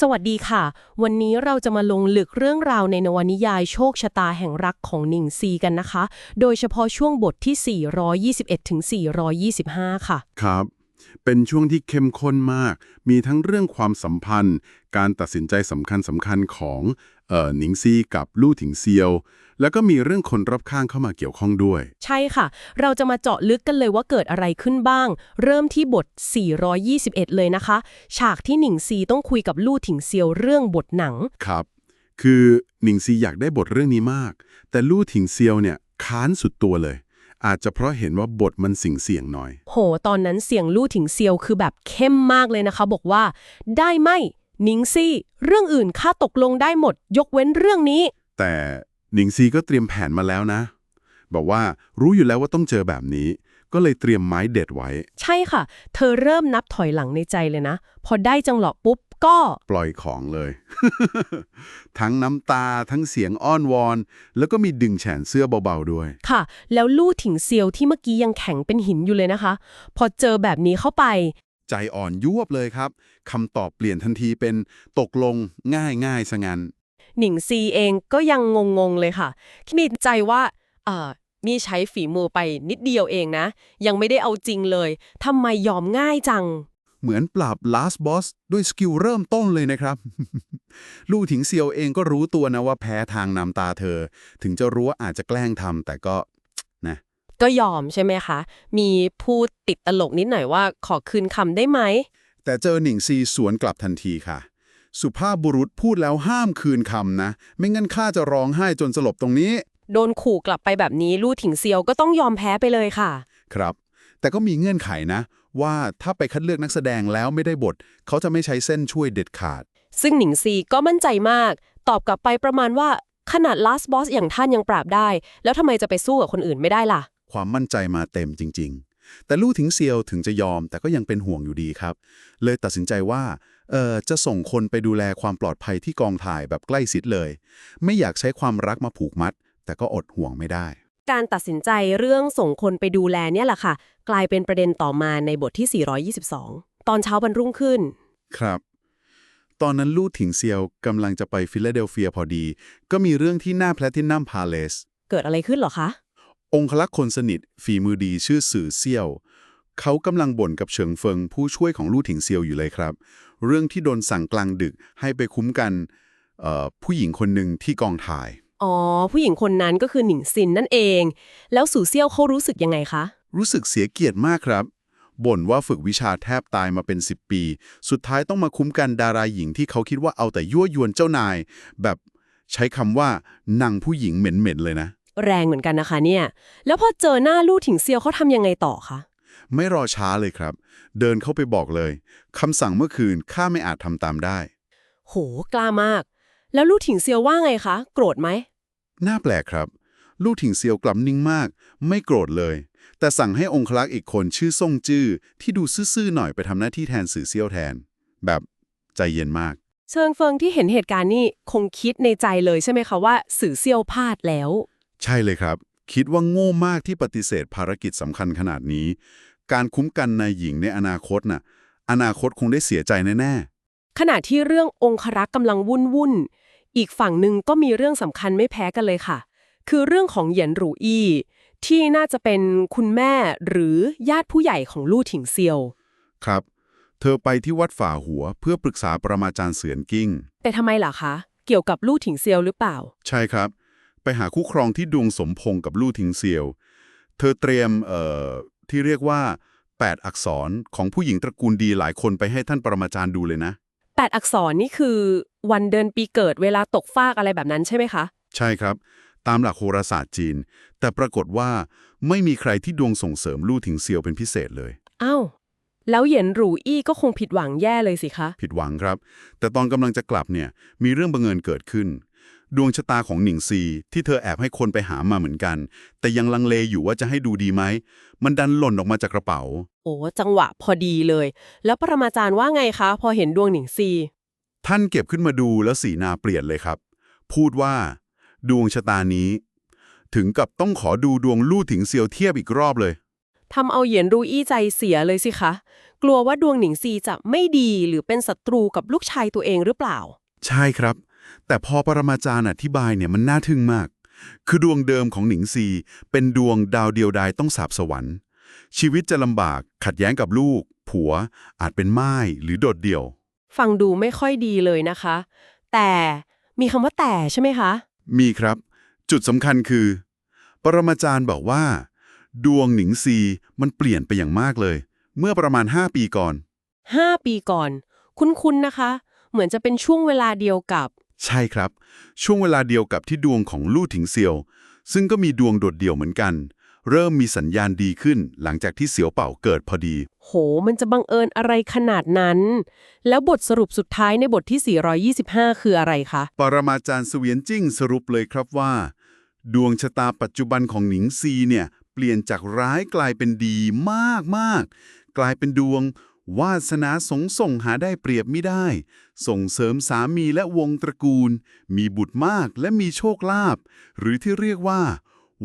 สวัสดีค่ะ วันนี้เราจะมาลงลึกเรื่องราวในนวนิยายโชคชะตาแห่งรักของหนิงซีกันนะคะ โดยเฉพาะช่วงบทที่ 421ถึง425 ค่ะ ครับ เป็นช่วงที่เข้มข้นมาก มีทั้งเรื่องความสัมพันธ์ การตัดสินใจสำคัญสำคัญของเอ่อหนิงซีกับลู่ถิงเซียว แล้วก็มีเรื่องคนรอบข้างเข้ามาเกี่ยวข้องด้วย ใช่ค่ะ เราจะมาเจาะลึกกันเลยว่าเกิดอะไรขึ้นบ้าง เริ่มที่บท 421 เลยนะคะ ฉากที่หนิงซีต้องคุยกับลู่ถิงเซียวเรื่องบทหนัง ครับ คือหนิงซีอยากได้บทเรื่องนี้มาก แต่ลู่ถิงเซียวเนี่ยค้านสุดตัวเลย อาจจะเพราะเห็นว่าบทมันสิ่งเสี่ยงหน่อย โห ตอนนั้นเสียงลู่ถิงเซียวคือแบบเข้มมากเลยนะคะ บอกว่า ได้ไหมหนิงซี่ เรื่องอื่นข้าตกลงได้หมด ยกเว้นเรื่องนี้ แต่หนิงซีก็เตรียมแผนมาแล้วนะ บอกว่ารู้อยู่แล้วว่าต้องเจอแบบนี้ ก็เลยเตรียมไม้เด็ดไว้ ใช่ค่ะ เธอเริ่มนับถอยหลังในใจเลยนะ พอได้จังหวะปุ๊บ ก็ปล่อยของเลย ทั้งน้ำตาทั้งเสียงอ้อนวอน แล้วก็มีดึงแขนเสื้อเบาๆด้วย ค่ะ แล้วลู่ถิงเซียวที่เมื่อกี้ยังแข็งเป็นหินอยู่เลยนะคะ พอเจอแบบนี้เข้าไป ใจอ่อนยวบเลยครับคำตอบเปลี่ยนทันทีเป็นตกลงง่ายง่ายๆซะงั้นหนิงซีเองก็ยังงงๆเลยค่ะคิดในใจว่าเอ่อนี่ใช้ฝีมือไปนิดเดียวเองนะ ยังไม่ได้เอาจริงเลยทำไมยอมง่ายจัง เหมือนปราบ last boss ด้วยสกิลเริ่มต้นเลยนะครับ ลู่ถิงเซียวเองก็รู้ตัวนะว่าแพ้ทางนำตาเธอ ถึงจะรู้ว่าอาจจะแกล้งทำแต่ก็นะก็ยอมใช่ไหมคะ มีพูดติดตลกนิดหน่อยว่าขอคืนคำได้ไหม แต่เจอหนิงซีสวนกลับทันทีค่ะ สุภาพบุรุษพูดแล้วห้ามคืนคำนะ ไม่งั้นข้าจะร้องไห้จนสลบตรงนี้ โดนขู่กลับไปแบบนี้ลู่ถิงเซียวก็ต้องยอมแพ้ไปเลยค่ะ ครับ แต่ก็มีเงื่อนไขนะ ว่าถ้าไปคัดเลือกนักแสดงแล้วไม่ได้บท เขาจะไม่ใช้เส้นช่วยเด็ดขาด ซึ่งหนิงซีก็มั่นใจมาก ตอบกลับไปประมาณว่าขนาด last boss อย่างท่านยังปราบได้ แล้วทำไมจะไปสู้กับคนอื่นไม่ได้ล่ะ ความมั่นใจมาเต็มจริง ๆ แต่ลู่ถิงเซียวถึงจะยอมแต่ก็ยังเป็นห่วงอยู่ดีครับ เลยตัดสินใจว่าเออจะส่งคนไปดูแลความปลอดภัยที่กองถ่ายแบบใกล้ชิดเลย ไม่อยากใช้ความรักมาผูกมัด แต่ก็อดห่วงไม่ได้ การตัดสินใจเรื่องส่งคนไปดูแลเนี่ยแหละค่ะ กลายเป็นประเด็นต่อมาในบทที่ 422 ตอนเช้าวันรุ่งขึ้น ครับ ตอนนั้นลู่ถิงเซียวกำลังจะไปฟิลาเดลเฟียพอดี ก็มีเรื่องที่หน้าแพลทินัมพาเลส เกิดอะไรขึ้นเหรอคะ องคลักษ์คนสนิท ฝีมือดีชื่อสื่อเซี่ยว เขากำลังบ่นกับเฉิงเฟิง ผู้ช่วยของลู่ถิงเซียวอยู่เลยครับ เรื่องที่โดนสั่งกลางดึกให้ไปคุ้มกันเอ่อผู้หญิงคนหนึ่งที่กองถ่าย อ๋อ ผู้หญิงคนนั้นก็คือหนิงซินนั่นเอง แล้วสู่เซี่ยวเขารู้สึกยังไงคะ รู้สึกเสียเกียรติมากครับ บ่นว่าฝึกวิชาแทบตายมาเป็น 10 ปี สุดท้ายต้องมาคุ้มกันดาราหญิงที่เขาคิดว่าเอาแต่ยั่วยวนเจ้านาย แบบใช้คำว่านางผู้หญิงเหม็นๆเลยนะ แรงเหมือนกันนะคะเนี่ย แล้วพอเจอหน้าลู่ถิงเซียวเขาทำยังไงต่อคะ ไม่รอช้าเลยครับ เดินเข้าไปบอกเลยคำสั่งเมื่อคืนข้าไม่อาจทำตามได้ โห กล้ามาก แล้วลู่ถิงเซียวว่าไงคะ โกรธไหม น่าแปลกครับ ลู่ถิงเซียวกลับนิ่งมาก ไม่โกรธเลย แต่สั่งให้องคลักษ์อีกคนชื่อซ่งจื้อที่ดูซื่อๆหน่อยไปทำหน้าที่แทนสื่อเซียวแทน แบบใจเย็นมาก เชิงเฟิงที่เห็นเหตุการณ์นี่คงคิดในใจเลยใช่ไหมคะว่าสื่อเซียวพลาดแล้ว ใช่เลยครับ คิดว่าโง่มากที่ปฏิเสธภารกิจสำคัญขนาดนี้ การคุ้มกันนายหญิงในอนาคตน่ะ อนาคตคงได้เสียใจแน่ขณะที่เรื่ององครักษ์กำลังวุ่นวุ่นๆอีกฝั่งหนึ่งก็มีเรื่องสำคัญไม่แพ้กันเลยค่ะ คือเรื่องของเหยียนหรูอี้ ที่น่าจะเป็นคุณแม่หรือญาติผู้ใหญ่ของลู่ถิงเซียวๆครับ เธอไปที่วัดฝ่าหัวเพื่อปรึกษาปรมาจารย์เสือนกิ้ง แต่ทำไมล่ะคะ เกี่ยวกับลู่ถิงเซียวหรือเปล่า ใช่ครับ ไปหาคู่ครองที่ดวงสมพงษ์กับลู่ทิงเซียว เธอเตรียมเอ่อที่เรียกว่า 8 อักษรของผู้หญิงตระกูลดีหลายคนไปให้ท่านปรมาจารย์ดูเลยนะแปดอักษรนี่คือ วันเดือนปีเกิดเวลาตกฟากอะไรแบบนั้นใช่ไหมคะ ใช่ครับ ตามหลักโหราศาสตร์จีน แต่ปรากฏว่าไม่มีใครที่ดวงส่งเสริมลู่ทิงเซียวเป็นพิเศษเลยอ้าวแล้วเหยียนหรูอี้ก็คงผิดหวังแย่เลยสิคะ ผิดหวังครับ แต่ตอนกำลังจะกลับเนี่ยมีเรื่องบังเอิญเกิดขึ้น ดวงชะตาของหนิงซี ที่เธอแอบให้คนไปหามาเหมือนกัน แต่ยังลังเลอยู่ว่าจะให้ดูดีไหม มันดันหล่นออกมาจากกระเป๋า โอ้จังหวะพอดีเลย แล้วปรมาจารย์ว่าไงคะ พอเห็นดวงหนิงซี ท่านเก็บขึ้นมาดูแล้วสีหนาเปลี่ยนเลยครับ พูดว่า ดวงชะตานี้ ถึงกับต้องขอดูดวงลู่ถิงเซียวเทียบอีกรอบเลยทำเอาเหยียนรูอี้ใจเสียเลยสิคะ กลัวว่าดวงหนิงซีจะไม่ดีหรือเป็นศัตรูกับลูกชายตัวเองหรือเปล่า ใช่ครับ แต่พอปรมาจารย์อธิบายเนี่ยมันน่าทึ่งมาก คือดวงเดิมของหนิงซี เป็นดวงดาวเดียวดายต้องสาบสวรรค์ ชีวิตจะลำบากขัดแย้งกับลูก ผัว อาจเป็นไม้หรือโดดเดี่ยว ฟังดูไม่ค่อยดีเลยนะคะ แต่มีคำว่าแต่ใช่ไหมคะ มีครับ จุดสำคัญคือ ปรมาจารย์บอกว่า ดวงหนิงซีมันเปลี่ยนไปอย่างมากเลย เมื่อประมาณ 5 ปีก่อน 5 ปีก่อน คุ้นๆนะคะ เหมือนจะเป็นช่วงเวลาเดียวกับ ใช่ครับ ช่วงเวลาเดียวกับที่ดวงของลู่ถิงเซียว ซึ่งก็มีดวงโดดเดี่ยวเหมือนกัน เริ่มมีสัญญาณดีขึ้นหลังจากที่เสียวเป่าเกิดพอดี โห มันจะบังเอิญอะไรขนาดนั้น แล้วบทสรุปสุดท้ายในบทที่ 425 คืออะไรคะ ปรมาจารย์เสวียนจิ้งสรุปเลยครับว่า ดวงชะตาปัจจุบันของหนิงซีเนี่ย เปลี่ยนจากร้ายกลายเป็นดีมากมากๆกลายเป็นดวง วาสนาสงส่งหาได้เปรียบไม่ได้ ส่งเสริมสามีและวงตระกูล มีบุตรมากและมีโชคลาภหรือที่เรียกว่า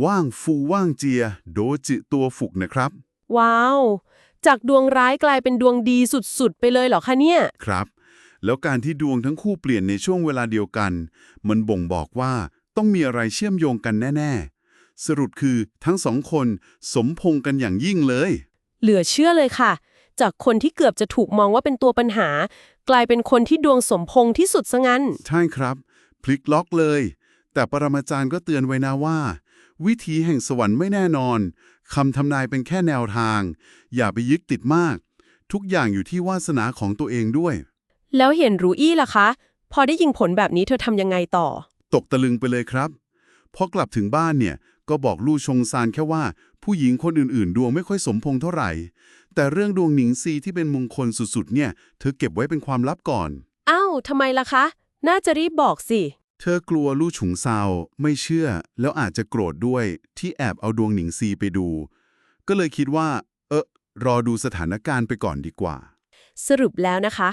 ว่างฟูว่างเจีย โดจิตัวฝุกนะครับ ว้าว จากดวงร้ายกลายเป็นดวงดีสุดๆ ไปเลยเหรอคะเนี่ย ครับ แล้วการที่ดวงทั้งคู่เปลี่ยนในช่วงเวลาเดียวกัน มันบ่งบอกว่าต้องมีอะไรเชื่อมโยงกันแน่ ๆ สรุปคือทั้งสองคนสมพงษ์กันอย่างยิ่งเลย เหลือเชื่อเลยค่ะ จากคนที่เกือบจะถูกมองว่าเป็นตัวปัญหา กลายเป็นคนที่ดวงสมพงษ์ที่สุดซะงั้น ใช่ครับ พลิกล็อกเลย แต่ปรมาจารย์ก็เตือนไว้นะว่า วิธีแห่งสวรรค์ไม่แน่นอน คำทำนายเป็นแค่แนวทาง อย่าไปยึดติดมาก ทุกอย่างอยู่ที่วาสนาของตัวเองด้วย แล้วเห็นรูอี้ล่ะคะ พอได้ยิงผลแบบนี้เธอทำยังไงต่อ ตกตะลึงไปเลยครับ พอกลับถึงบ้านเนี่ย ก็บอกลู่ชงซานแค่ว่าผู้หญิงคนอื่นๆ ดวงไม่ค่อยสมพงษ์เท่าไหร่ แต่เรื่องดวงหนิงซีที่เป็นมงคลสุดๆ เนี่ย เธอเก็บไว้เป็นความลับก่อน อ้าวทำไมล่ะคะ น่าจะรีบบอกสิ เธอกลัวลู่ฉุงซาวไม่เชื่อ แล้วอาจจะโกรธด้วยที่แอบเอาดวงหนิงซีไปดู ก็เลยคิดว่า เออรอดูสถานการณ์ไปก่อนดีกว่า สรุปแล้วนะคะ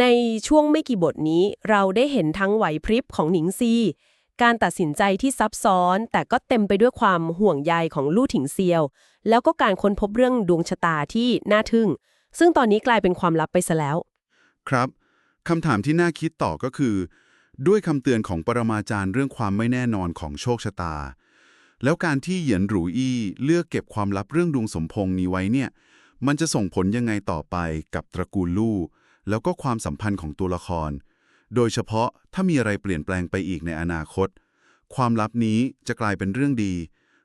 ในช่วงไม่กี่บทนี้เราได้เห็นทั้งไหวพริบของหนิงซี การตัดสินใจที่ซับซ้อน แต่ก็เต็มไปด้วยความห่วงใยของลู่ถิงเซียว แล้วก็การค้นพบเรื่องดวงชะตาที่น่าทึ่ง ซึ่งตอนนี้กลายเป็นความลับไปซะแล้ว ครับคำถามที่น่าคิดต่อก็คือ ด้วยคำเตือนของปรมาจารย์เรื่องความไม่แน่นอนของโชคชะตา แล้วการที่เหยียนหรูอี้เลือกเก็บความลับเรื่องดวงสมพงษ์นี้ไว้เนี่ย มันจะส่งผลยังไงต่อไปกับตระกูลลู่ แล้วก็ความสัมพันธ์ของตัวละคร โดยเฉพาะถ้ามีอะไรเปลี่ยนแปลงไปอีกในอนาคต ความลับนี้จะกลายเป็นเรื่องดี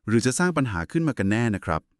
หรือจะสร้างปัญหาขึ้นมากันแน่นะครับ